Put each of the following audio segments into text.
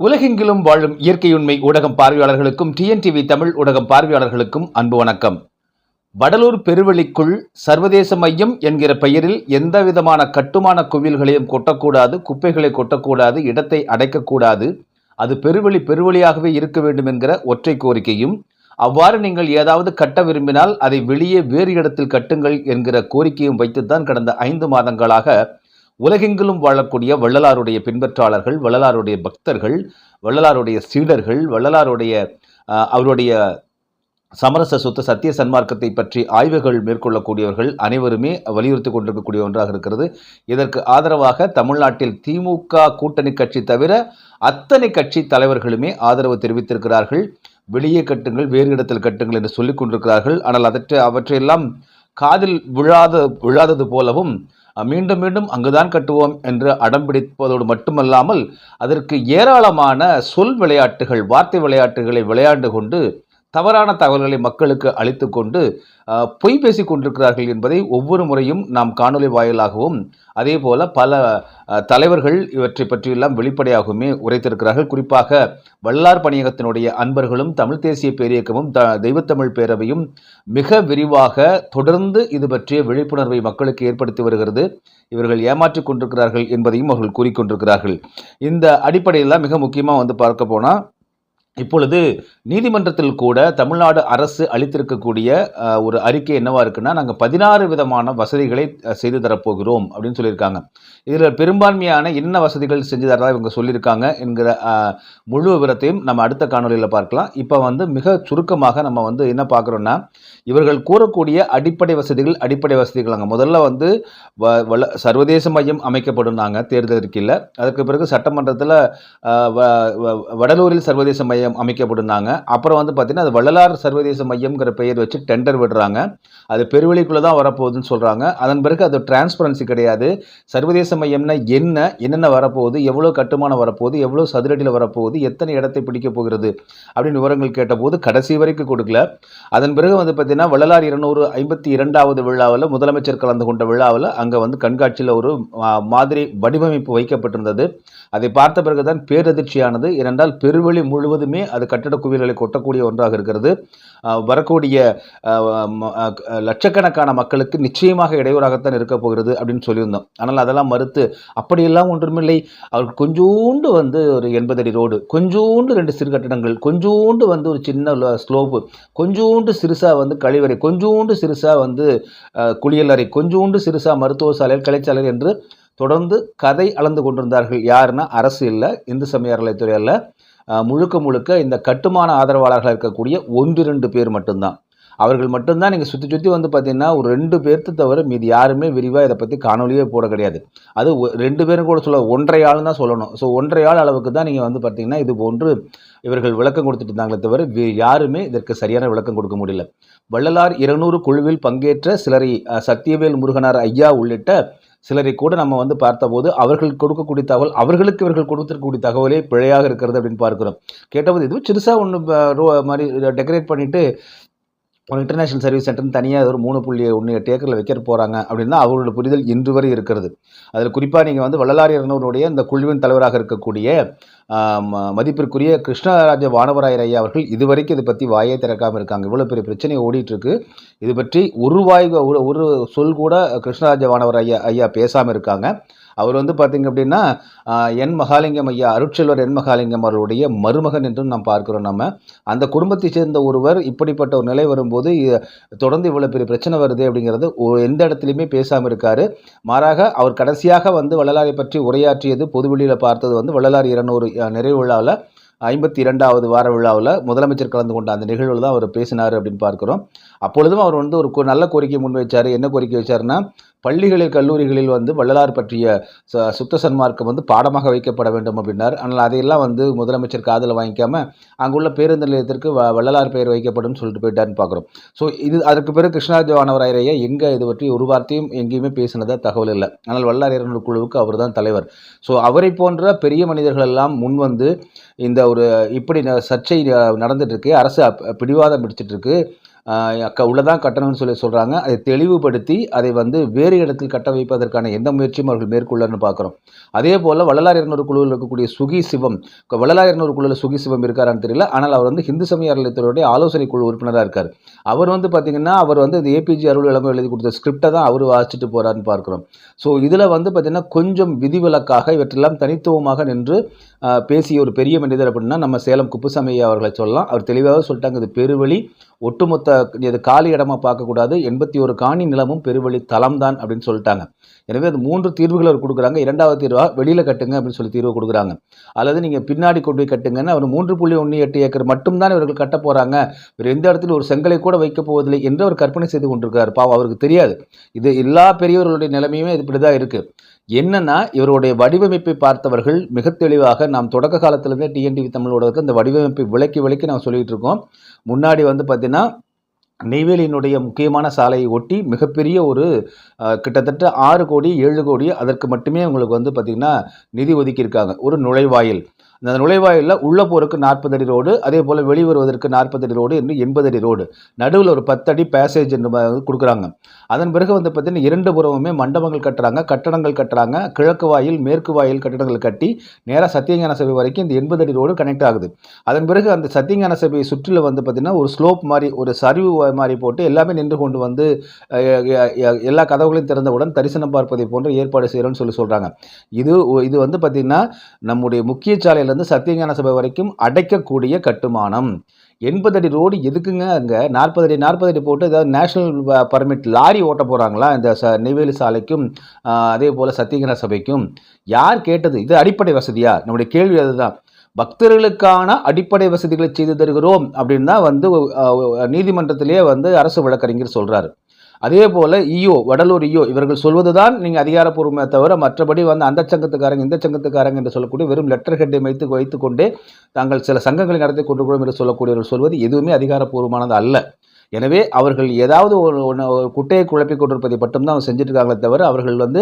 உலகெங்கிலும் வாழும் இயற்கையுண்மை ஊடகம் பார்வையாளர்களுக்கும் டிஎன்டிவி தமிழ் ஊடகம் பார்வையாளர்களுக்கும் அன்பு வணக்கம். வடலூர் பெருவெளிக்குள் சர்வதேச மையம் என்கிற பெயரில் எந்தவிதமான கட்டுமான கோவில்களையும் கொட்டக்கூடாது குப்பைகளை கொட்டக்கூடாது இடத்தை அடைக்கக்கூடாது. அது பெருவெளி பெருவெளியாகவே இருக்க வேண்டும் என்கிற ஒற்றை கோரிக்கையும் அவ்வாறு நீங்கள் ஏதாவது கட்ட விரும்பினால் அதை வெளியே வேறு இடத்தில் கட்டுங்கள் என்கிற கோரிக்கையும் வைத்துத்தான் கடந்த ஐந்து மாதங்களாக உலகெங்கிலும் வாழக்கூடிய வள்ளலாருடைய பின்பற்றாளர்கள் வள்ளலாருடைய பக்தர்கள் வள்ளலாருடைய சீடர்கள் வள்ளலாருடைய அவருடைய சமரச சுத்த சத்திய சன்மார்க்கத்தை பற்றி ஆய்வுகள் மேற்கொள்ளக்கூடியவர்கள் அனைவருமே வலியுறுத்தி கொண்டிருக்கக்கூடிய ஒன்றாக இருக்கிறது. இதற்கு ஆதரவாக தமிழ்நாட்டில் திமுக கூட்டணி கட்சி தவிர அத்தனை கட்சி தலைவர்களுமே ஆதரவு தெரிவித்திருக்கிறார்கள். வெளியே கட்டுங்கள் வேறு இடத்தில் கட்டுங்கள் என்று சொல்லிக் கொண்டிருக்கிறார்கள். ஆனால் அதற்கு அவற்றையெல்லாம் காதில் விழாத விழாதது போலவும் மீண்டும் மீண்டும் அங்குதான் கட்டுவோம் என்று அடம் பிடிப்பதோடு மட்டுமல்லாமல் அதற்கு ஏராளமான சொல் விளையாட்டுகள் வார்த்தை விளையாட்டுகளை விளையாண்டு கொண்டு தவறான தகவல்களை மக்களுக்கு அளித்து கொண்டு பொய் பேசிக் கொண்டிருக்கிறார்கள் என்பதை ஒவ்வொரு முறையும் நாம் காணொலி வாயிலாகவும் அதே போல பல தலைவர்கள் இவற்றை பற்றியெல்லாம் வெளிப்படையாகவுமே உரைத்திருக்கிறார்கள். குறிப்பாக வல்லார் பணியகத்தினுடைய அன்பர்களும் தமிழ் தேசிய பேரியக்கமும் த தெய்வத்தமிழ் பேரவையும் மிக விரிவாக தொடர்ந்து இது பற்றிய விழிப்புணர்வை மக்களுக்கு ஏற்படுத்தி வருகிறது. இவர்கள் ஏமாற்றிக் கொண்டிருக்கிறார்கள் என்பதையும் அவர்கள் கூறிக்கொண்டிருக்கிறார்கள் இந்த அடிப்படையில் தான் மிக முக்கியமாக வந்து பார்க்க போனால் இப்பொழுது நீதிமன்றத்தில் கூட தமிழ்நாடு அரசு அளித்திருக்கக்கூடிய ஒரு அறிக்கை என்னவா இருக்குன்னா நாங்கள் பதினாறு விதமான வசதிகளை செய்து தரப்போகிறோம் அப்படின்னு சொல்லியிருக்காங்க. இதில் பெரும்பான்மையான என்ன வசதிகள் செஞ்சு தரதா இவங்க சொல்லியிருக்காங்க என்கிற முழு விவரத்தையும் நம்ம அடுத்த காணொலியில் பார்க்கலாம். இப்போ வந்து மிக சுருக்கமாக நம்ம வந்து என்ன பார்க்குறோன்னா இவர்கள் கூறக்கூடிய அடிப்படை வசதிகள் அடிப்படை வசதிகள் நாங்கள் முதல்ல வந்து வ- சர்வதேச மையம் அமைக்கப்படும் நாங்கள் தேர்தல் இருக்கையில் அதற்கு பிறகு சட்டமன்றத்தில் வடலூரில் சர்வதேச மையம் அமைக்கப்படுனாங்க அப்புறம் வந்து பார்த்தீங்கன்னா அது வள்ளலார் சர்வதேச மையம்ங்கிற பெயர் வச்சு டெண்டர் விடுறாங்க. அது பெருவெளிக்குள்ளே தான் வரப்போகுதுன்னு சொல்கிறாங்க அதன் பிறகு அது டிரான்ஸ்பரன்சி கிடையாது. சர்வதேச மையம்னா என்ன என்னென்ன வரப்போகுது எவ்வளோ கட்டுமானம் வரப்போகுது எவ்வளோ சதுரடியில் வரப்போகுது எத்தனை இடத்தை பிடிக்க போகிறது அப்படின்னு விவரங்கள் கேட்டபோது கடைசி வரைக்கும் கொடுக்கல. அதன் பிறகு வந்து பார்த்தீங்கன்னா வள்ளலார் இருநூறு ஐம்பத்தி இரண்டாவது விழாவில் முதலமைச்சர் கலந்து கொண்ட விழாவில் அங்கே வந்து கண்காட்சியில் ஒரு மாதிரி வடிவமைப்பு வைக்கப்பட்டிருந்தது. அதை பார்த்த பிறகுதான் பேரதிர்ச்சியானது. ஏனென்றால் பெருவெளி முழுவதுமே அது கட்டட குவியல்களை கொட்டக்கூடிய ஒன்றாக இருக்கிறது. வரக்கூடிய லட்சக்கணக்கான மக்களுக்கு நிச்சயமாக இடையூறாகத்தான் இருக்க போகிறது அப்படின்னு சொல்லியிருந்தோம். ஆனால் அதெல்லாம் மறுத்து அப்படியெல்லாம் ஒன்றுமில்லை அவருக்கு கொஞ்சோண்டு வந்து ஒரு எண்பது அடி ரோடு கொஞ்சோண்டு ரெண்டு சிறு கட்டடங்கள் கொஞ்சோண்டு வந்து ஒரு சின்ன ஸ்லோப்பு கொஞ்சோண்டு சிறுசா வந்து கழிவறை கொஞ்சோண்டு சிறுசா வந்து குளியலறை கொஞ்சோண்டு சிறுசா மருத்துவ சாலைகள் கலைச்சாலை என்று தொடர்ந்து கதை அளந்து கொண்டிருந்தார்கள் யாருன்னா அரசு இல்லை இந்து சமய அறநிலைத்துறை அல்ல. முழுக்க முழுக்க இந்த கட்டுமான ஆதரவாளர்களாக இருக்கக்கூடிய ஒன்று ரெண்டு பேர் மட்டும்தான். அவர்கள் மட்டும்தான் நீங்கள் சுற்றி சுற்றி வந்து பார்த்தீங்கன்னா ஒரு ரெண்டு பேர்த்து தவிர மீதி யாருமே விரிவாக இதை பற்றி காணொலியே போட கிடையாது. அது ஒ- ரெண்டு பேரும் கூட சொல்ல ஒன்றை ஆள் தான் சொல்லணும். ஸோ ஒன்றை ஆள் அளவுக்கு தான் நீங்கள் வந்து பார்த்தீங்கன்னா இது போன்று இவர்கள் விளக்கம் கொடுத்துட்டு இருந்தாங்களே தவிர யாருமே இதற்கு சரியான விளக்கம் கொடுக்க முடியல. வள்ளலார் இருநூறு குழுவில் பங்கேற்ற சிலரை சத்தியவேல் முருகனார் ஐயா உள்ளிட்ட சிலரை கூட நம்ம வந்து பார்த்தபோது அவர்கள் கொடுக்கக்கூடிய தகவல் அவர்களுக்கு இவர்கள் கொடுத்திருக்கக்கூடிய தகவலே பிழையாக இருக்கிறது அப்படின்னு பார்க்கிறோம். கேட்டபோது இது சிறுசாக ஒன்று மாதிரி டெக்கரேட் பண்ணிவிட்டு ஒரு இன்டர்நேஷனல் சர்வீஸ் சென்டர்னு தனியாக ஒரு மூணு புள்ளி ஒன்று எட்டு ஏக்கரில் வைக்க போகிறாங்க அப்படின்னா அவர்களோட புரிதல் இன்று வரை இருக்கிறது. அதில் குறிப்பாக நீங்கள் வந்து வள்ளலாரி இறந்தவருடைய இந்த குழுவின் தலைவராக இருக்கக்கூடிய மதிப்பிற்குரிய கிருஷ்ணராஜ வானவராயர் ஐயா அவர்கள் இதுவரைக்கும் இதை பற்றி வாயே திறக்காமல் இருக்காங்க. இவ்வளோ பெரிய பிரச்சனை ஓடிட்டுருக்கு. இது பற்றி ஒரு வாய் ஒரு ஒரு சொல் கூட கிருஷ்ணராஜ வானவர் ஐயா ஐயா பேசாமல் இருக்காங்க. அவர் வந்து பார்த்தீங்க அப்படின்னா என் மகாலிங்கம் ஐயா அருட்செல்வர் என் மகாலிங்கம் அவர்களுடைய மருமகன் என்றும் நாம் பார்க்கிறோம் நம்ம அந்த குடும்பத்தை சேர்ந்த ஒருவர் இப்படிப்பட்ட ஒரு நிலை வரும்போது தொடர்ந்து இவ்வளோ பெரிய பிரச்சனை வருது அப்படிங்கிறது எந்த இடத்துலையுமே பேசாமல் இருக்காரு. மாறாக அவர் கடைசியாக வந்து வள்ளலாரை பற்றி உரையாற்றியது பொதுவெளியில் பார்த்தது வந்து வள்ளலார் இருநூறு நிறைவு விழாவில் ஐம்பத்தி இரண்டாவது வார விழாவில் முதலமைச்சர் கலந்து கொண்ட அந்த நிகழ்வில் தான் அவர் பேசினார் அப்படின்னு பார்க்கிறோம். அப்பொழுதும் அவர் வந்து ஒரு நல்ல கோரிக்கை முன் வச்சார் என்ன கோரிக்கை வச்சார்னா பள்ளிகளில் கல்லூரிகளில் வந்து வள்ளலார் பற்றிய ச- சுத்த சன்மார்க்கம் வந்து பாடமாக வைக்கப்பட வேண்டும் அப்படின்னார். ஆனால் அதையெல்லாம் வந்து முதலமைச்சர் காதில் வாங்கிக்காம அங்குள்ள பேருந்து நிலையத்திற்கு வ- வள்ளலார் பெயர் வைக்கப்படும் சொல்லிட்டு போயிட்டார்னு பார்க்குறோம். ஸோ இது அதற்கு பிறகு கிருஷ்ணராஜ வானவராயர் எங்கே இது பற்றி ஒரு வார்த்தையும் எங்கேயுமே பேசினதாக தகவல் இல்லை. ஆனால் வள்ளலார் இரண்டு குழுவுக்கு அவர் தான் தலைவர். ஸோ அவரை போன்ற பெரிய மனிதர்கள் எல்லாம் முன் வந்து இந்த ஒரு இப்படி ந- சர்ச்சை ந- நடந்துட்டு இருக்கு. அரசு பிடிவாதம் பிடிச்சிட்டு இருக்கு. உள்ளதான் கட்டணம்னு சொல்லி சொல்கிறாங்க அதை தெளிவுபடுத்தி அதை வந்து வேறு இடத்தில் கட்ட வைப்பதற்கான எந்த முயற்சியும் அவர்கள் மேற்கொள்ளன்னு பார்க்குறோம். அதே போல் வள்ளலார் இருநூறு குழுவில் இருக்கக்கூடிய சுகி சிவம் வள்ளலார் இருநூறு குழுவில் சுகி சிவம் இருக்காரான்னு தெரியல. ஆனால் அவர் வந்து ஹிந்து சமய அறநிலையத்துடைய ஆலோசனை குழு உறுப்பினராக இருக்கார். அவர் வந்து பார்த்தீங்கன்னா அவர் வந்து இந்த ஏபிஜே அருள் இளங்கோ எழுதி கொடுத்த ஸ்கிரிப்டை தான் அவர் வாசிச்சுட்டு போகிறாருன்னு பார்க்குறோம். ஸோ இதில் வந்து பார்த்தீங்கன்னா கொஞ்சம் விதிவிலக்காக இவற்றெல்லாம் தனித்துவமாக நின்று பேசிய ஒரு பெரிய மனிதர் அப்படின்னா நம்ம சேலம் குப்புசாமி அவர்களை சொல்லலாம். அவர் தெளிவாக சொல்லிட்டாங்க இது பெருவழி ஒட்டுமொத்த இது காலி இடமா பார்க்கக்கூடாது. எண்பத்தி ஒரு காணி நிலமும் பெருவழி தளம் தான் அப்படின்னு சொல்லிட்டாங்க. எனவே அது மூன்று தீர்வுகள் அவர் கொடுக்குறாங்க. இரண்டாவது தீர்வாக வெளியில் கட்டுங்க அப்படின்னு சொல்லி தீர்வு கொடுக்குறாங்க. அல்லது நீங்கள் பின்னாடி கொண்டு போய் கட்டுங்கன்னு அவர் மூன்று புள்ளி ஒன்று எட்டு ஏக்கர் மட்டும்தான் இவர்கள் கட்ட போகிறாங்க வேறு எந்த இடத்துல ஒரு செங்கலை கூட வைக்க போவதில்லை என்று அவர் கற்பனை செய்து கொண்டிருக்கிறார். பாவம் அவருக்கு தெரியாது. இது எல்லா பெரியவர்களுடைய நிலைமையுமே இது இப்படி தான் இருக்குது என்னன்னா இவருடைய வடிவமைப்பை பார்த்தவர்கள் மிக தெளிவாக நாம் தொடக்க காலத்திலேருந்தே டிஎன்டிவி தமிழோட இந்த வடிவமைப்பை விளக்கி விளக்கி நாம் சொல்லிட்டு இருக்கோம் முன்னாடி வந்து பார்த்தீங்கன்னா நெய்வேலியினுடைய முக்கியமான சாலையை ஒட்டி மிகப்பெரிய ஒரு கிட்டத்தட்ட ஆறு கோடி ஏழு கோடி அதற்கு மட்டுமே உங்களுக்கு வந்து பார்த்திங்கன்னா நிதி ஒதுக்கியிருக்காங்க. ஒரு நுழைவாயில். அந்த நுழைவாயிலில் உள்ள போகிறதுக்கு நாற்பது அடி ரோடு அதே போல் வெளிவருவதற்கு நாற்பது அடி ரோடு என்று எண்பது அடி ரோடு. நடுவில் ஒரு பத்து அடி பேசேஜ் என்று கொடுக்குறாங்க. அதன் பிறகு வந்து பார்த்தீங்கன்னா இரண்டு புறமுமே மண்டபங்கள் கட்டுறாங்க கட்டடங்கள் கட்டுறாங்க கிழக்கு வாயில் மேற்கு வாயில் கட்டடங்கள் கட்டி நேராக சத்தியஞான சபை வரைக்கும் இந்த எண்பது அடி ரோடு கனெக்ட் ஆகுது. அதன் பிறகு அந்த சத்தியஞான சபையை சுற்றில வந்து பார்த்திங்கன்னா ஒரு ஸ்லோப் மாதிரி ஒரு சரிவு மாதிரி போட்டு எல்லாமே நின்று கொண்டு வந்து எல்லா கதவுகளையும் திறந்தவுடன் தரிசனம் பார்ப்பதை போன்ற ஏற்பாடு செய்கிறோன்னு சொல்லி சொல்கிறாங்க இது இது வந்து பார்த்திங்கன்னா நம்முடைய முக்கிய சாலையில் சாலையிலேருந்து சத்தியஞான சபை வரைக்கும் அடைக்கக்கூடிய கட்டுமானம். எண்பது அடி ரோடு எதுக்குங்க அங்கே? நாற்பது அடி நாற்பது அடி போட்டு ஏதாவது நேஷனல் பர்மிட் லாரி ஓட்ட போகிறாங்களா இந்த ச நெய்வேலி சாலைக்கும் அதே போல் சத்தியஞான சபைக்கும். யார் கேட்டது? இது அடிப்படை வசதியா? நம்முடைய கேள்வி அதுதான். பக்தர்களுக்கான அடிப்படை வசதிகளை செய்து தருகிறோம் அப்படின்னு தான் வந்து நீதிமன்றத்திலேயே வந்து அரசு வழக்கறிஞர் சொல்கிறாரு அதே போல் ஈயோ வடலூர் ஈயோ இவர்கள் சொல்வதுதான் நீங்கள் அதிகாரப்பூர்வமே தவிர மற்றபடி வந்து அந்த சங்கத்துக்காரங்க இந்த சங்கத்துக்காரங்க என்று சொல்லக்கூடிய வெறும் லெட்டர் ஹெட்டை வைத்து வைத்துக்கொண்டே தாங்கள் சில சங்கங்களை நடத்தி கொண்டு என்று சொல்லக்கூடியவர்கள் சொல்வது எதுவுமே அதிகாரப்பூர்வமானது அல்ல. எனவே அவர்கள் ஏதாவது ஒரு ஒரு குட்டையை குழப்பி கொண்டிருப்பதை மட்டும்தான் அவங்க செஞ்சுட்டு இருக்காங்களே தவிர அவர்கள் வந்து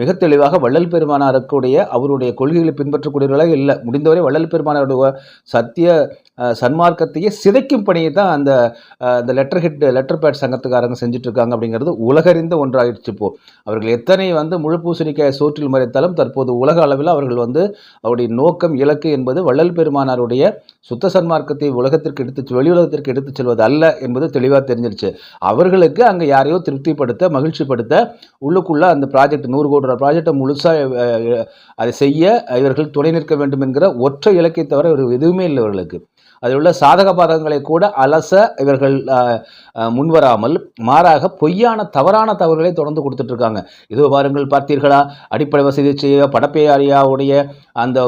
மிக தெளிவாக வள்ளல் பெருமானாருக்குடைய அவருடைய கொள்கைகளை பின்பற்றக்கூடியவர்களாக இல்லை. முடிந்தவரை வள்ளல் பெருமானாருடைய சத்திய சன்மார்க்கத்தையே சிதைக்கும் பணியை தான் அந்த அந்த லெட்டர் ஹெட் லெட்டர் பேட் சங்கத்துக்காரங்க செஞ்சுட்டு இருக்காங்க அப்படிங்கிறது உலகறிந்த ஒன்றாயிடுச்சு இப்போ. அவர்கள் எத்தனை வந்து முழு பூசணிக்காய் சோற்றில் மறைத்தாலும் தற்போது உலக அளவில் அவர்கள் வந்து அவருடைய நோக்கம் இலக்கு என்பது வள்ளல் பெருமானாருடைய சுத்த சன்மார்க்கத்தை உலகத்திற்கு எடுத்து வெளி உலகத்திற்கு எடுத்துச் செல்வது அல்ல என்பது தெளிவாக தெரிஞ்சிருச்சு. அவர்களுக்கு அங்கே யாரையோ திருப்திப்படுத்த மகிழ்ச்சிப்படுத்த உள்ளுக்குள்ள அந்த ப்ராஜெக்ட் நூறு கோடி ரூபா ப்ராஜெக்டை முழுசாக அதை செய்ய இவர்கள் துணை நிற்க வேண்டும் என்கிற ஒற்றை இலக்கை தவிர இவர்கள் எதுவுமே இல்லை இவர்களுக்கு. அதில் உள்ள சாதக பாதகங்களை கூட அலச இவர்கள் முன்வராமல் மாறாக பொய்யான தவறான தவறுகளை தொடர்ந்து கொடுத்துட்டு இருக்காங்க பாருங்கள் பார்த்தீர்களா? அடிப்படை வசதி செய்ய படப்பேயாரியாவுடைய அந்த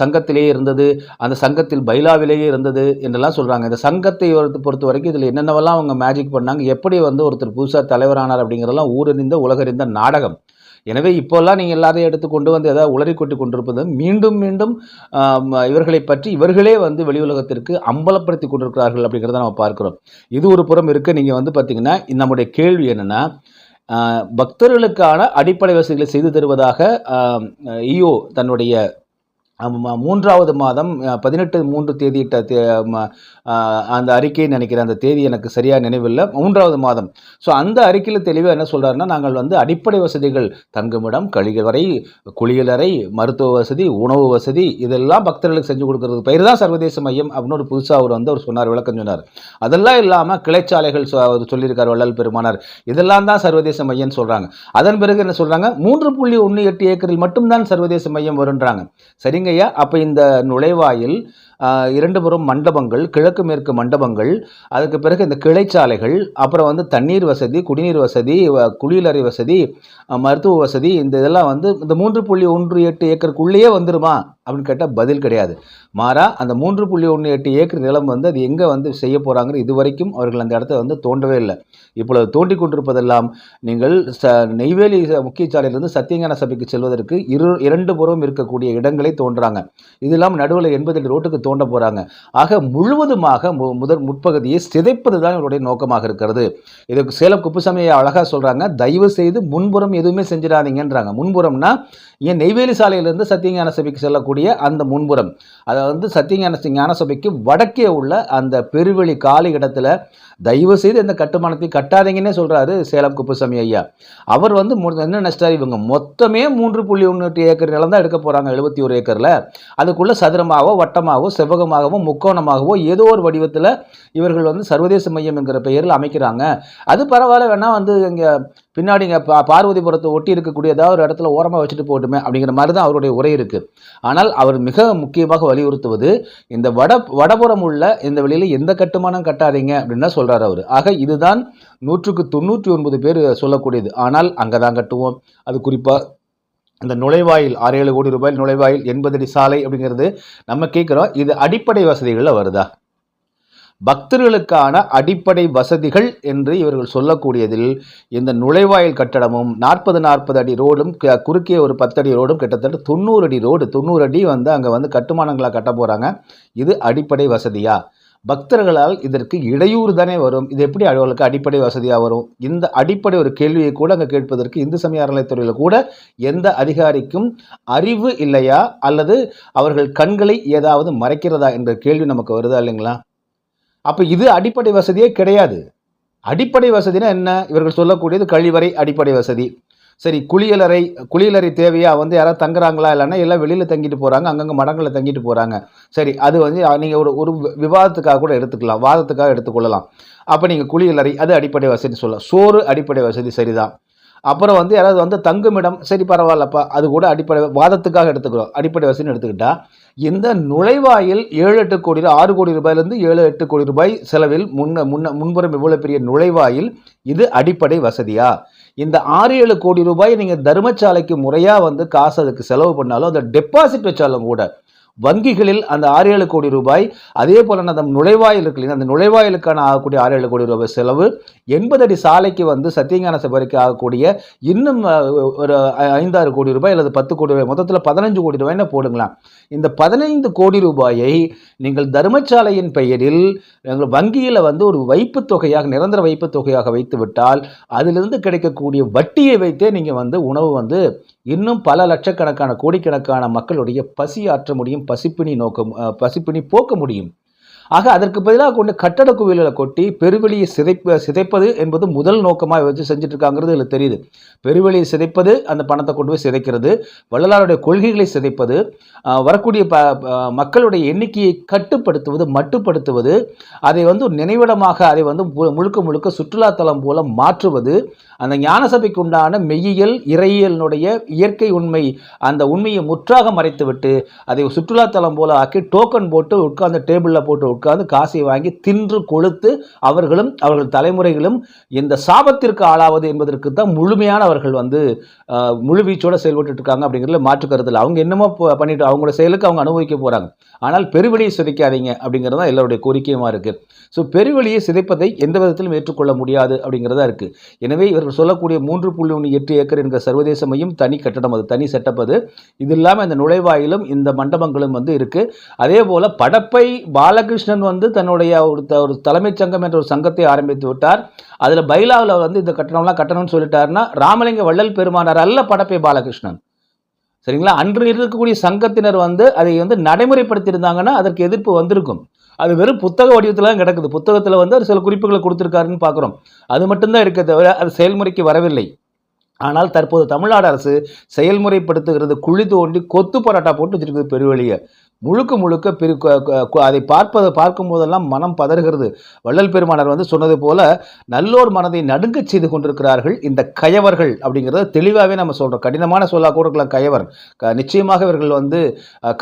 சங்கத்திலேயே இருந்தது அந்த சங்கத்தில் பைலாவிலேயே இருந்தது என்றெல்லாம் சொல்கிறாங்க இந்த சங்கத்தை பொறுத்த பொறுத்த வரைக்கும் இதில் என்னென்னவெல்லாம் அவங்க மேஜிக் பண்ணாங்க எப்படி வந்து ஒருத்தர் புதுசாக தலைவரானார் அப்படிங்கிறதெல்லாம் ஊரறிந்த உலகறிந்த நாடகம். எனவே இப்போல்லாம் நீங்கள் எல்லாரையும் எடுத்து கொண்டு வந்து ஏதாவது உளறி கொட்டி கொண்டிருப்பது மீண்டும் மீண்டும் இவர்களை பற்றி இவர்களே வந்து வெளி உலகத்திற்கு அம்பலப்படுத்தி கொண்டிருக்கிறார்கள் அப்படிங்கிறத நம்ம பார்க்குறோம். இது ஒரு புறம் இருக்க. நீங்கள் வந்து பார்த்தீங்கன்னா நம்முடைய கேள்வி என்னென்னா பக்தர்களுக்கான அடிப்படை வசதிகளை செய்து தருவதாக இயோ ஈயோ தன்னுடைய மூன்றாவது மாதம் பதினெட்டு மூன்று தேதியிட்ட தே ம- அந்த அறிக்கையை நினைக்கிறேன் அந்த தேதி எனக்கு சரியாக நினைவில்லை. மூன்றாவது மாதம். ஸோ அந்த அறிக்கையில் தெளிவாக என்ன சொல்கிறாருன்னா நாங்கள் வந்து அடிப்படை வசதிகள் தங்குமிடம் கழிவறை குளியலறை மருத்துவ வசதி உணவு வசதி இதெல்லாம் பக்தர்களுக்கு செஞ்சு கொடுக்கறது பெயர் தான் சர்வதேச மையம் அப்படின்னு ஒரு புதுசாக அவர் வந்து அவர் சொன்னார் விளக்கம் சொன்னார். அதெல்லாம் இல்லாமல் கிளைச்சாலைகள் அவர் சொல்லியிருக்கார் வள்ளல் பெருமானார். இதெல்லாம் தான் சர்வதேச மையம்னு சொல்கிறாங்க அதன் பிறகு என்ன சொல்கிறாங்க மூன்று புள்ளி ஒன்று எட்டு ஏக்கரில் மட்டும்தான் சர்வதேச மையம் வருன்றாங்க சரிங்க இல்லையா அப்போ இந்த நுழைவாயில் இரண்டு புறம் மண்டபங்கள் கிழக்கு மேற்கு மண்டபங்கள் அதுக்கு பிறகு இந்த கிளைச்சாலைகள் அப்புறம் வந்து தண்ணீர் வசதி குடிநீர் வசதி வ- குளியலறை வசதி மருத்துவ வசதி இந்த இதெல்லாம் வந்து இந்த மூன்று புள்ளி ஒன்று எட்டு ஏக்கருக்குள்ளேயே வந்துருமா? அப்படின்னு கேட்டால் பதில் கிடையாது. மாறா அந்த மூன்று புள்ளி ஒன்று எட்டு ஏக்கர் நிலம் வந்து அது எங்கே வந்து செய்ய போகிறாங்கிற இது வரைக்கும் அவர்கள் அந்த இடத்த வந்து தோண்டவே இல்லை. இப்பொழுது தோண்டி கொண்டிருப்பதெல்லாம் நீங்கள் ச நெய்வேலி முக்கிய சாலையிலிருந்து சத்தியஞான சபைக்கு செல்வதற்கு இரு இரண்டு புறம் இருக்கக்கூடிய இடங்களை தோன்றாங்க. இது இல்லாமல் நடுவில் எண்பது எட்டு ரோட்டுக்கு தோண்ட போகிறாங்க ஆக முழுவதுமாக மு முதல் முற்பகுதியை சிதைப்பது தான் இவருடைய நோக்கமாக இருக்கிறது. இதுக்கு சேலம் குப்புசாமி அழகாக சொல்கிறாங்க தயவு செய்து முன்புறம் எதுவுமே செஞ்சிடாதீங்கன்றாங்க. முன்புறம்னா ஏன் நெய்வேலி சாலையிலிருந்து சத்தியஞான சபைக்கு செல்லக்கூடிய அந்த முன்புறம். அதை வந்து சத்தியஞான ஞான சபைக்கு வடக்கே உள்ள அந்த பெருவெளி காலி இடத்துல தயவு செய்து இந்த கட்டுமானத்தை கட்டாதீங்கன்னே சொல்கிறாரு சேலம் குப்புசாமி ஐயா. அவர் வந்து என்ன நினைச்சிட்டாரு இவங்க? மொத்தமே மூன்று புள்ளி ஒன்று எட்டு ஏக்கர் நிலம் தான் எடுக்க போகிறாங்க எழுபத்தி ஒரு ஏக்கரில். அதுக்குள்ளே சதுரமாகவோ வட்டமாகவோ செவ்வகமாகவோ முக்கோணமாகவோ ஏதோ ஒரு வடிவத்தில் இவர்கள் வந்து சர்வதேச மையம் என்கிற பெயரில் அமைக்கிறாங்க. அது பரவாயில்ல வேணா வந்து இங்கே பின்னாடி இங்கே பா பார்வதிபுரத்தை ஒட்டி இருக்கக்கூடிய ஏதாவது ஒரு இடத்துல ஓரமாக வச்சுட்டு போட்டுமே அப்படிங்கிற மாதிரி தான் அவருடைய உரை இருக்குது ஆனால் அவர் மிக முக்கியமாக வலியுறுத்துவது இந்த வட வடபுறம் உள்ள இந்த வெளியில் எந்த கட்டுமானம் கட்டாதீங்க அப்படின்னா சொல்ல சொல்கிறார் அவர். ஆக இதுதான் நூற்றுக்கு தொண்ணூற்றி ஒன்பது பேர் சொல்லக்கூடியது. ஆனால் அங்கே தான் கட்டுவோம். அது குறிப்பாக இந்த நுழைவாயில் ஆறு ஏழு கோடி ரூபாய் நுழைவாயில் எண்பது அடி சாலை அப்படிங்கிறது நம்ம கேட்குறோம். இது அடிப்படை வசதிகளில் வருதா? பக்தர்களுக்கான அடிப்படை வசதிகள் என்று இவர்கள் சொல்லக்கூடியதில் இந்த நுழைவாயில் கட்டடமும் நாற்பது நாற்பது அடி ரோடும் குறுக்கே ஒரு பத்து அடி ரோடும் கிட்டத்தட்ட தொண்ணூறு அடி ரோடு தொண்ணூறு அடி வந்து அங்கே வந்து கட்டுமானங்களாக கட்ட போகிறாங்க இது அடிப்படை வசதியா? பக்தர்களால் இதற்கு இடையூறு தானே வரும். இது எப்படி அவர்களுக்கு அடிப்படை வசதியாக வரும்? இந்த அடிப்படை ஒரு கேள்வியை கூட அங்கே கேட்பதற்கு இந்து சமய அறநிலைத்துறையில் கூட எந்த அதிகாரிக்கும் அறிவு இல்லையா? அல்லது அவர்கள் கண்களை ஏதாவது மறைக்கிறதா என்ற கேள்வி நமக்கு வருதா இல்லைங்களா? அப்போ இது அடிப்படை வசதியே கிடையாது. அடிப்படை வசதினா என்ன? இவர்கள் சொல்லக்கூடியது கழிவறை அடிப்படை வசதி. சரி குளியலறை குளியலறை தேவையா? வந்து யாராவது தங்குறாங்களா இல்லைன்னா எல்லாம் வெளியில் தங்கிட்டு போகிறாங்க அங்கங்கே மடங்களில் தங்கிட்டு போகிறாங்க சரி அது வந்து நீங்கள் ஒரு ஒரு விவாதத்துக்காக கூட எடுத்துக்கலாம் வாதத்துக்காக எடுத்துக்கொள்ளலாம். அப்போ நீங்கள் குளியலறை அது அடிப்படை வசதி சொல்லலாம் சோறு அடிப்படை வசதி சரிதான். அப்புறம் வந்து யாராவது வந்து தங்குமிடம் சரி பரவாயில்லப்பா அது கூட அடிப்படை வாதத்துக்காக எடுத்துக்கிறோம் அடிப்படை வசதின்னு எடுத்துக்கிட்டா இந்த நுழைவாயில் ஏழு எட்டு கோடி ரூபாய், ஆறு கோடி ரூபாயிலேருந்து ஏழு எட்டு கோடி ரூபாய் செலவில் முன்ன முன்ன முன்புறம் இவ்வளோ பெரிய நுழைவாயில் இது அடிப்படை வசதியா? இந்த ஆறு ஏழு கோடி ரூபாய் நீங்கள் தர்மசாலைக்கு முறையாக வந்து காசு அதுக்கு செலவு பண்ணாலும் அந்த டெபாசிட் வச்சாலும் கூட வங்கிகளில் அந்த ஆறு ஏழு கோடி ரூபாய் அதே போல அந்த நுழைவாயில் இருக்கு அந்த நுழைவாயிலுக்கான ஆகக்கூடிய ஆறு ஏழு கோடி ரூபாய் செலவு எண்பது அடி சாலைக்கு வந்து சத்தியஞான சபரிக்கு ஆகக்கூடிய இன்னும் ஒரு ஐந்தாறு கோடி ரூபாய் அல்லது பத்து கோடி ரூபாய் மொத்தத்தில் பதினஞ்சு கோடி ரூபாய்னு போடுங்களாம் இந்த பதினைந்து கோடி ரூபாயை நீங்கள் தர்மசாலையின் பெயரில் எங்கள் வங்கியில் வந்து ஒரு வைப்பு தொகையாக நிரந்தர வைப்பு தொகையாக வைத்து விட்டால் அதிலிருந்து கிடைக்கக்கூடிய வட்டியை வைத்தே நீங்கள் வந்து உணவு வந்து இன்னும் பல லட்சக்கணக்கான கோடிக்கணக்கான மக்களுடைய பசி ஆற்ற முடியும் பசிப்பினி நோக்க பசிப்பினி போக்க முடியும். ஆக அதற்கு பதிலாக கொண்டு கட்டட குவியல்களை கொட்டி பெருவெளியை சிதைப்ப சிதைப்பது என்பது முதல் நோக்கமாக வச்சு செஞ்சுட்டு இருக்காங்கிறது இதில் தெரியுது. பெருவெளியை சிதைப்பது அந்த பணத்தை கொண்டு போய் சிதைக்கிறது வள்ளலாருடைய கொள்கைகளை சிதைப்பது வரக்கூடிய ப மக்களுடைய எண்ணிக்கையை கட்டுப்படுத்துவது மட்டுப்படுத்துவது அதை வந்து நினைவிடமாக அதை வந்து முழுக்க முழுக்க சுற்றுலாத்தலம் போல மாற்றுவது அந்த ஞான சபைக்கு உண்டான மெய்யியல் இறையியலினுடைய இயற்கை உண்மை அந்த உண்மையை முற்றாக மறைத்துவிட்டு அதை சுற்றுலாத்தலம் போல ஆக்கி டோக்கன் போட்டு உட்கார்ந்து டேபிளில் போட்டு உட்கார்ந்து காசை வாங்கி தின்று கொழுத்து அவர்களும் அவர்கள் தலைமுறைகளும் இந்த சாபத்திற்கு ஆளாவது என்பதற்கு தான் முழுமையான அவர்கள் வந்து ஆஹ், முழுவீச்சோட செயல்பட்டு இருக்காங்க அப்படிங்கிறதுல மாற்று கருத்தில் அவங்க என்னமோ பண்ணிட்டு அவங்களோட செயலுக்கு அவங்க அனுபவிக்க போறாங்க. ஆனால் பெருவெளியை சிதைக்காதீங்க அப்படிங்கிறது தான் எல்லாருடைய கோரிக்கையுமா இருக்கு. ஸோ பெருவெளியை சிதைப்பதை எந்த விதத்திலும் ஏற்றுக்கொள்ள முடியாது அப்படிங்கிறதா இருக்கு. எனவே இவர்கள் சொல்லக்கூடிய மூன்று புள்ளி ஒன்று எட்டு ஏக்கர் என்கிற சர்வதேச மையம் தனி கட்டடம் அது தனி செட்டப் அது. இது இல்லாமல் இந்த நுழைவாயிலும் இந்த மண்டபங்களும் வந்து இருக்கு. அதே போல படப்பை பாலகிருஷ்ண கிருஷ்ணன் வந்து தன்னுடைய ஒரு த- ஒரு தலைமைச் சங்கம் என்ற ஒரு சங்கத்தை ஆரம்பித்து விட்டார். அதில் பைலாவில் வந்து இந்த கட்டணம்லாம் கட்டணம்னு சொல்லிட்டாருன்னா ராமலிங்க வள்ளல் பெருமானார் அல்ல படப்பை பாலகிருஷ்ணன். சரிங்களா? அன்று இருக்கக்கூடிய சங்கத்தினர் வந்து அதை வந்து நடைமுறைப்படுத்தியிருந்தாங்கன்னா அதற்கு எதிர்ப்பு வந்திருக்கும். அது வெறும் புத்தக வடிவத்தில் தான் கிடக்குது. புத்தகத்தில் வந்து ஒரு சில குறிப்புகளை கொடுத்துருக்காருன்னு பார்க்குறோம் அது மட்டும்தான் இருக்க தவிர அது செயல்முறைக்கு வரவில்லை. ஆனால் தற்போது தமிழ்நாடு அரசு செயல்முறைப்படுத்துகிறது குழி தோண்டி கொத்து பரோட்டா போட்டு வச்சிருக்குது பெருவெளியை. முழுக்க முழுக்க பெரு அதை பார்ப்பதை பார்க்கும் போதெல்லாம் மனம் பதறுகிறது. வள்ளல் பெருமானர் வந்து சொன்னது போல நல்லோர் மனதை நடுங்க செய்து கொண்டிருக்கிறார்கள் இந்த கயவர்கள் அப்படிங்கிறத தெளிவாகவே நம்ம சொல்கிறோம் கடினமான சொல்லா கூட இருக்கலாம் கயவர். நிச்சயமாக இவர்கள் வந்து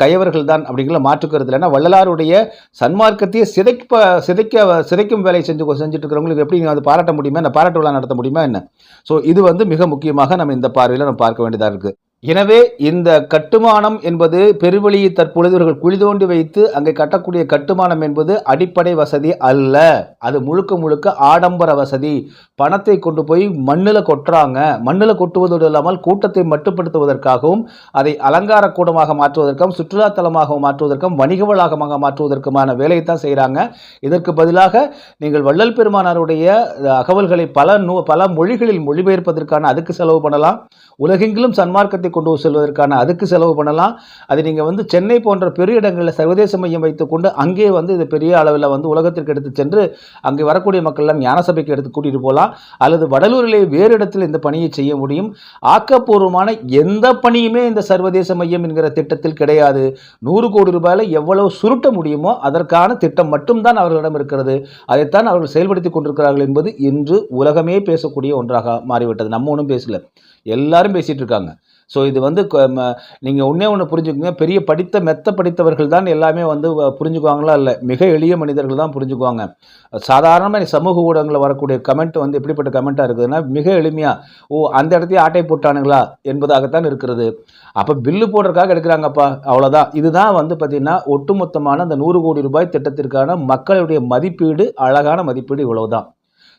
கயவர்கள் தான் அப்படிங்கிற மாற்றுக்கிறது இல்லை வள்ளலாருடைய சன்மார்க்கத்தையே சிதைப்ப சிதைக்க சிதைக்கும் வேலையை செஞ்சு செஞ்சுட்டு இருக்கிறவங்களுக்கு எப்படி நீங்கள் வந்து பாராட்ட முடியுமா? என்ன பாராட்டு விழா நடத்த முடியுமா? என்ன? ஸோ இது வந்து மிக முக்கியமாக நம்ம இந்த பார்வையில் நம்ம பார்க்க வேண்டியதாக இருக்குது எனவே இந்த கட்டுமானம் என்பது பெருவெளியை தற்பொழுது இவர்கள் குழி தோண்டி வைத்து அங்கே கட்டக்கூடிய கட்டுமானம் என்பது அடிப்படை வசதி அல்ல. அது முழுக்க முழுக்க ஆடம்பர வசதி. பணத்தை கொண்டு போய் மண்ணில் கொட்டுறாங்க. மண்ணில் கொட்டுவதோடு இல்லாமல் கூட்டத்தை மட்டுப்படுத்துவதற்காகவும் அதை அலங்கார கூடமாக மாற்றுவதற்கும் சுற்றுலாத்தலமாக மாற்றுவதற்கும் வணிக வளாகமாக மாற்றுவதற்குமான வேலையை தான் செய்கிறாங்க இதற்கு பதிலாக நீங்கள் வள்ளல் பெருமானாருடைய அகவல்களை பல நூ பல மொழிகளில் மொழிபெயர்ப்பதற்கான அதுக்கு செலவு பண்ணலாம். உலகெங்கிலும் சன்மார்க்கத்தை கொண்டு செல்வதற்கான அதுக்கு செலவு பண்ணலாம். அது நீங்கள் வந்து சென்னை போன்ற பெரிய இடங்களில் சர்வதேச மையம் வைத்துக்கொண்டு அங்கே வந்து இது பெரிய அளவில் வந்து உலகத்திற்கு எடுத்து சென்று அங்கே வரக்கூடிய மக்கள்லாம் ஞான சபைக்கு எடுத்து கூட்டிகிட்டு போகலாம். அல்லது வடலூரிலே வேறு இடத்தில் இந்த பணியை செய்ய முடியும்? ஆக்கப்பூர்வமான எந்த பணியுமே இந்த சர்வதேச மையம் என்கிற திட்டத்தில் கிடையாது. நூறு கோடி ரூபாயில் எவ்வளவு சுருட்ட முடியுமோ அதற்கான திட்டம் மட்டும்தான் அவர்களிடம் இருக்கிறது. அதைத்தான் அவர்கள் செயல்படுத்தி கொண்டிருக்கிறார்கள் என்பது இன்று உலகமே பேசக்கூடிய ஒன்றாக மாறிவிட்டது. நம்ம ஒன்றும் பேசல. எல்லாரும் பேசிட்டு இருக்காங்க. ஸோ இது வந்து நீங்கள் ஒன்றே ஒன்று புரிஞ்சுக்கோங்க. பெரிய படித்த மெத்த படித்தவர்கள் தான் எல்லாமே வந்து புரிஞ்சுக்குவாங்களா? இல்லை மிக எளிய மனிதர்கள் தான் புரிஞ்சுக்குவாங்க. சாதாரணமாக சமூக ஊடகங்களில் வரக்கூடிய கமெண்ட் வந்து எப்படிப்பட்ட கமெண்ட்டாக இருக்குதுன்னா மிக எளிமையாக ஓ அந்த இடத்தையே ஆட்டை போட்டானுங்களா? என்பதாகத்தான் இருக்கிறது. அப்போ பில்லு போடுறதுக்காக எடுக்கிறாங்கப்பா அவ்வளோதான் இதுதான் வந்து பார்த்திங்கன்னா ஒட்டுமொத்தமான அந்த நூறு கோடி ரூபாய் திட்டத்திற்கான மக்களுடைய மதிப்பீடு அழகான மதிப்பீடு இவ்வளவுதான்.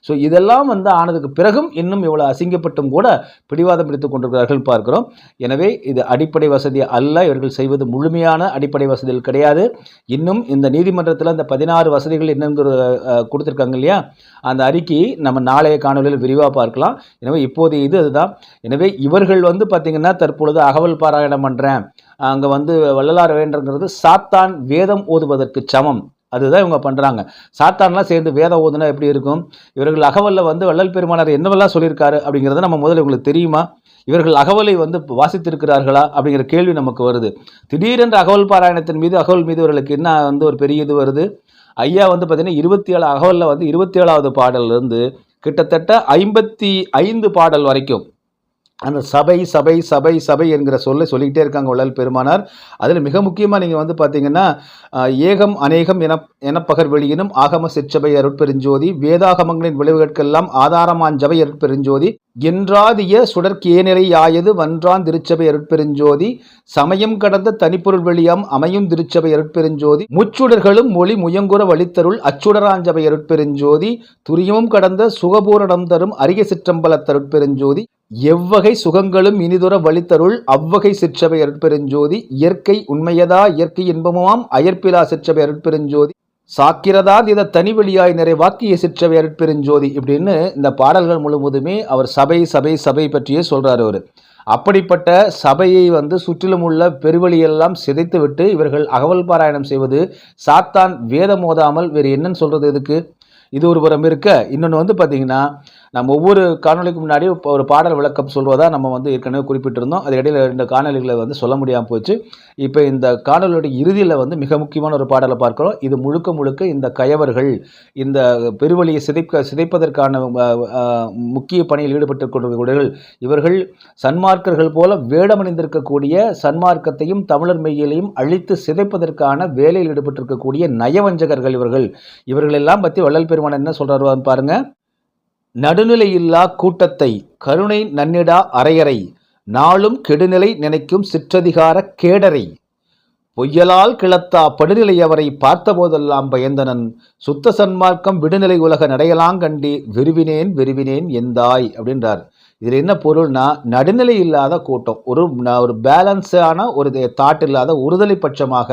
ஸோ இதெல்லாம் வந்து ஆனதுக்கு பிறகும் இன்னும் இவ்வளோ அசிங்கப்பட்டும் கூட பிடிவாதம் பிடித்துக் கொண்டிருக்கிறார்கள் பார்க்கிறோம். எனவே இது அடிப்படை வசதி அல்ல. இவர்கள் செய்வது முழுமையான அடிப்படை வசதிகள் கிடையாது. இன்னும் இந்த நீதிமன்றத்தில் அந்த பதினாறு வசதிகள் என்னங்கிற கொடுத்துருக்காங்க இல்லையா? அந்த அறிக்கையை நம்ம நாளைய காணொலியில் விரிவாக பார்க்கலாம். எனவே இப்போதைய இது அதுதான். எனவே இவர்கள் வந்து பார்த்திங்கன்னா தற்பொழுது அகவல் பாராயணம் பண்ணுறேன் அங்கே வந்து வள்ளலார் வேண்டங்கிறது சாத்தான் வேதம் ஓதுவதற்கு சமம். அதுதான் இவங்க பண்ணுறாங்க சாத்தான்லாம் சேர்ந்து வேத ஓதுனா எப்படி இருக்கும்? இவர்கள் அகவலில் வந்து வள்ளல் பெருமானார் என்னவெல்லாம் சொல்லியிருக்காரு அப்படிங்கிறத நம்ம முதல்ல இவங்களுக்கு தெரியுமா? இவர்கள் அகவலை வந்து வாசித்திருக்கிறார்களா? அப்படிங்கிற கேள்வி நமக்கு வருது. திடீரென்று அகவல் பாராயணத்தின் மீது அகவல் மீது இவர்களுக்கு என்ன வந்து ஒரு பெரிய இது வருது? ஐயா வந்து பார்த்தீங்கன்னா இருபத்தி ஏழு அகவலில் வந்து இருபத்தி ஏழாவது பாடல்லேருந்து கிட்டத்தட்ட ஐம்பத்தி ஐந்து பாடல் வரைக்கும் அந்த சபை சபை சபை சபை என்கிற சொல்லை சொல்லிக்கிட்டே இருக்காங்க வள்ளல் பெருமானார். அதில் மிக முக்கியமாக நீங்கள் வந்து பார்த்தீங்கன்னா ஏகம் அநேகம் என எனப்பகர் வெளியினும் ஆகம சிற்சபை அருட்பெருஞ்சோதி வேதாகமங்களின் விளைவுகளுக்கெல்லாம் ஆதாரமான் ஜபை அருட்பெருஞ்சோதி என்றாதிய சுடற்கேநிலை ஆயது வன்றான் திருச்சபை அருட்பெருஞ்சோதி சமயம் கடந்த தனிப்பொருள் வெளியாம் அமையும் திருச்சபை அருட்பெருஞ்சோதி முச்சுடர்களும் மொழி முயங்குற வழித்தருள் அச்சுடராஞ்சபை அருட்பெருஞ்சோதி துரியமும் கடந்த சுகபூரணம் தரும் அரிய சிற்றம்பல தருட்பெருஞ்சோதி எவ்வகை சுகங்களும் இனிதுர வழித்தருள் அவ்வகை சிற்றவை அருட்பெருஞ்சோதி இயற்கை உண்மையதா இயற்கை இன்பமுமாம் அயற்பிலா சிற்றவை அருட்பெருஞ்சோதி. சாக்கிரதா இத தனிவெளியாய் நிறைவாக்கிய சிற்றவை அருட்பெருஞ்சோதி இப்படின்னு இந்த பாடல்கள் முழுவதுமே அவர் சபை சபை சபை பற்றியே சொல்றாரு அவர். அப்படிப்பட்ட சபையை வந்து சுற்றிலும் உள்ள பெருவழியெல்லாம் சிதைத்துவிட்டு இவர்கள் அகவல் பாராயணம் செய்வது சாத்தான் வேதம் மோதாமல் வேறு என்னன்னு சொல்றது இதுக்கு இது ஒரு புறம் இருக்க. இன்னொன்று வந்து பார்த்தீங்கன்னா நம்ம ஒவ்வொரு காணொலிக்கு முன்னாடி இப்போ ஒரு பாடல் விளக்கம் சொல்வதாக நம்ம வந்து ஏற்கனவே குறிப்பிட்டிருந்தோம். அது இடையில ரெண்டு காணொளிகளை வந்து சொல்ல முடியாமல் போச்சு. இப்போ இந்த காணொலியோட இறுதியில் வந்து மிக முக்கியமான ஒரு பாடலை பார்க்கிறோம். இது முழுக்க முழுக்க இந்த கயவர்கள் இந்த பெருவழியை சிதைக்க சிதைப்பதற்கான முக்கிய பணியில் ஈடுபட்டு கொண்டிருக்கக்கூடியவர்கள் இவர்கள் சன்மார்க்கர்கள் போல வேடமணிந்திருக்கக்கூடிய சன்மார்க்கத்தையும் தமிழர் மெய்யிலையும் அழித்து சிதைப்பதற்கான வேலையில் ஈடுபட்டிருக்கக்கூடிய நயவஞ்சகர்கள் இவர்கள். இவர்களெல்லாம் பற்றி வள்ளல் பெருமான் என்ன சொல்றாரு பாருங்கள் நடுநிலையில்லா கூட்டத்தை கருணை நன்னிடா அரையறை நாளும் கெடுநிலை நினைக்கும் சிற்றதிகார கேடரை. பொய்யலால் கிளத்தா படுநிலையவரை பார்த்தபோதெல்லாம் பயந்தனன் சுத்த சன்மார்க்கம் விடுநிலை உலக நடையலாங்கண்டி விருவினேன் விருவினேன் எந்தாய்? அப்படின்றார். இதில் என்ன பொருள்னா நடுநிலை இல்லாத கூட்டம். ஒரு ஒரு பேலன்ஸான ஒரு தாட் இல்லாத ஒருதலை பட்சமாக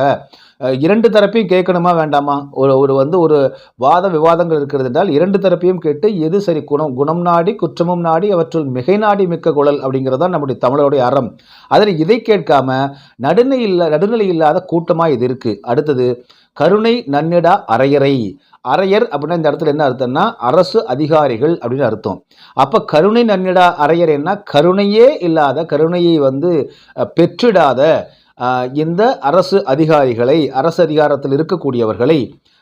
இரண்டு தரப்பையும் கேட்கணுமா வேண்டாமா? ஒரு ஒரு வந்து ஒரு வாத விவாதங்கள் இருக்கிறது என்றால் இரண்டு தரப்பையும் கேட்டு எது சரி குணம் குணம் நாடி குற்றமும் நாடி அவற்றுள் மிகை நாடி மிக்க குழல் அப்படிங்கிறது தான் நம்முடைய தமிழருடைய அறம். அதில் இதை கேட்காம நடுநிலை இல்ல நடுநிலை இல்லாத கூட்டமாக இது இருக்குது அடுத்தது கருணை நன்னிடா அரையறை. அரையர் அப்படின்னா இந்த இடத்துல என்ன அர்த்தம்னா அரசு அதிகாரிகள் அப்படின்னு அர்த்தம். அப்போ கருணை நன்னிடா அரையர் என்ன? கருணையே இல்லாத கருணையை வந்து பெற்றிடாத இந்த அரசு அதிகாரிகளை அரசு அதிகாரத்தில் இருக்கக்கூடியவர்களை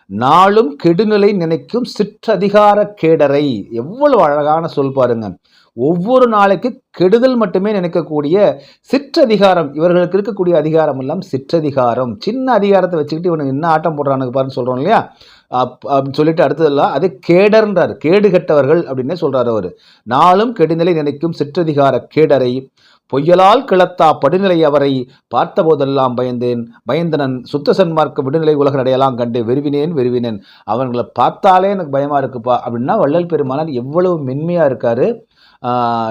நாளும் கெடுநிலை நினைக்கும் சிற்றதிகார கேடரை. எவ்வளவு அழகான சொல் பாருங்க. ஒவ்வொரு நாளைக்கு கெடுதல் மட்டுமே நினைக்கக்கூடிய சிற்றதிகாரம் இவர்களுக்கு இருக்கக்கூடிய அதிகாரம் எல்லாம் சிற்றதிகாரம். சின்ன அதிகாரத்தை வச்சுக்கிட்டு இவனுக்கு என்ன ஆட்டம் போடுறானுங்க பாருன்னு சொல்கிறோம் இல்லையா? அப் அப்படின்னு சொல்லிட்டு அடுத்ததெல்லாம் அது கேடர்ன்றார். கேடு கெட்டவர்கள் அப்படின்னே சொல்கிறார் அவர். நாளும் கெடுநிலை நினைக்கும் சிற்றதிகார கேடரை பொய்யலால் கிளத்தா படுநிலை அவரை பார்த்தபோதெல்லாம் பயந்தேன். பயந்தனன் சுத்த சன்மார்க்க விடுநிலை உலக நடையெல்லாம் கண்டு வெறுவினேன் வெறுவினேன். அவங்கள பார்த்தாலே எனக்கு பயமாக இருக்குப்பா. அப்படின்னா வள்ளல் பெருமானார் எவ்வளவு மென்மையாக இருக்காரு.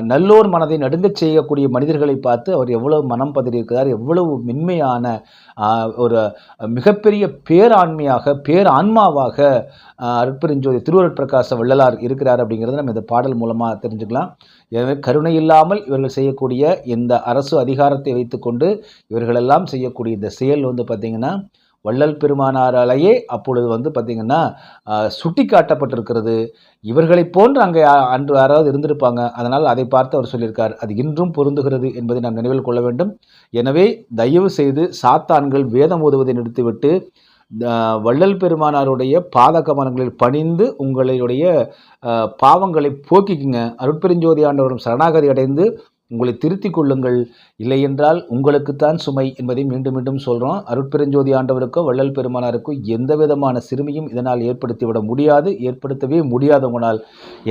நல்லோர் மனதை நடுங்கச் செய்யக்கூடிய மனிதர்களை பார்த்து அவர் எவ்வளவு மனம் பதறியிருக்கிறார் எவ்வளவு மென்மையான ஒரு மிகப்பெரிய பேராண்மையாக பேரான்மாவாக ஆஹ் அருட்பெருஞ்சோதி திருவருட்பிரகாச வள்ளலார் இருக்கிறார் அப்படிங்கிறத நம்ம இந்த பாடல் மூலமாக தெரிஞ்சுக்கலாம். எனவே கருணை இல்லாமல் இவர்கள் செய்யக்கூடிய இந்த அரசு அதிகாரத்தை வைத்துக்கொண்டு இவர்களெல்லாம் செய்யக்கூடிய இந்த செயல் வந்து பார்த்திங்கன்னா வள்ளல் பெருமானாராலேயே அப்பொழுது வந்து பார்த்திங்கன்னா சுட்டி காட்டப்பட்டிருக்கிறது இவர்களைப் போன்று அங்கே அன்று யாராவது இருந்திருப்பாங்க. அதனால் அதை பார்த்து அவர் சொல்லியிருக்கார். அது இன்றும் பொருந்துகிறது என்பதை நாம் நினைவில் கொள்ள வேண்டும். எனவே தயவு செய்து சாத்தான்கள் வேதம் ஓதுவதை நிறுத்திவிட்டு வள்ளல் பெருமானாருடைய பாத கமனங்களில் பணிந்து உங்களுடைய பாவங்களை போக்கிக்குங்க. அருட்பெருஞ்சோதி ஆண்டவரும் சரணாகதி அடைந்து உங்களை திருத்திக் கொள்ளுங்கள். இல்லையென்றால் உங்களுக்குத்தான் சுமை என்பதை மீண்டும் மீண்டும் சொல்கிறோம் அருட்பெருஞ்சோதி ஆண்டவருக்கோ வள்ளல் பெருமானாருக்கோ எந்த விதமான சிறுமியும் இதனால் ஏற்படுத்திவிட முடியாது. ஏற்படுத்தவே முடியாதவங்களால்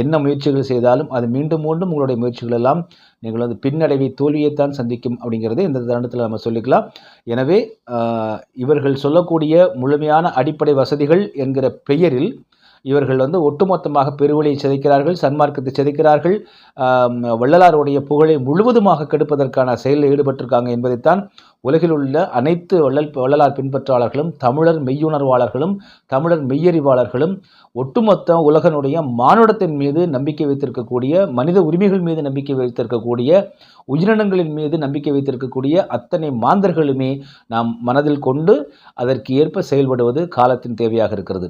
என்ன முயற்சிகள் செய்தாலும் அது மீண்டும் மீண்டும் உங்களுடைய முயற்சிகள் எல்லாம் நீங்கள் வந்து பின்னடைவை தோல்வியைத்தான் சந்திக்கும் அப்படிங்கிறதை இந்த தருணத்தில் நம்ம சொல்லிக்கலாம். எனவே இவர்கள் சொல்லக்கூடிய முழுமையான அடிப்படை வசதிகள் என்கிற பெயரில் இவர்கள் வந்து ஒட்டுமொத்தமாக பெருவழியை சிதைக்கிறார்கள் சன்மார்க்கத்தை சிதைக்கிறார்கள். வள்ளலாருடைய புகழை முழுவதுமாக கெடுப்பதற்கான செயலில் ஈடுபட்டிருக்காங்க என்பதைத்தான் உலகில் உள்ள அனைத்து வள்ளல் வள்ளலார் பின்பற்றாளர்களும் தமிழர் மெய்யுணர்வாளர்களும் தமிழர் மெய்யறிவாளர்களும் ஒட்டுமொத்த உலகனுடைய மானுடத்தின் மீது நம்பிக்கை வைத்திருக்கக்கூடிய மனித உரிமைகள் மீது நம்பிக்கை வைத்திருக்கக்கூடிய உயிரினங்களின் மீது நம்பிக்கை வைத்திருக்கக்கூடிய அத்தனை மாந்தர்களுமே நாம் மனதில் கொண்டு அதற்கு ஏற்ப செயல்படுவது காலத்தின் தேவையாக இருக்கிறது.